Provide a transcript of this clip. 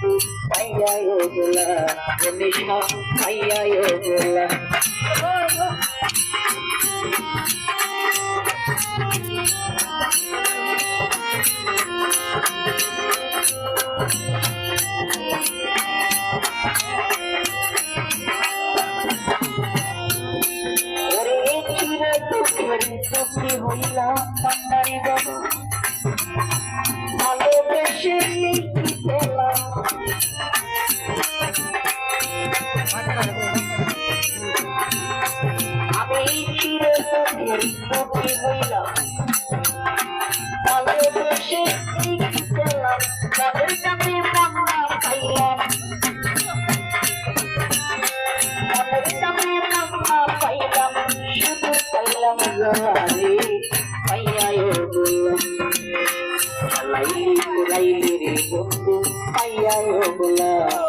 পাইয়া গোলা ওরে চিরে দুঃখের দুঃখী হইলাম পান্ডারি বাবা ভালোবেসে আমি চিরে দুঃখের দুঃখী হইলাম ভালোবেসে কি পেলাম তাদের কাছে পান্না পাইলাম মনের দামে পান্না পাইলাম শুধু পাইলাম জানি পাইয়া বললাম লাইলি লাইলি রে বন্ধু পাইয়া বললাম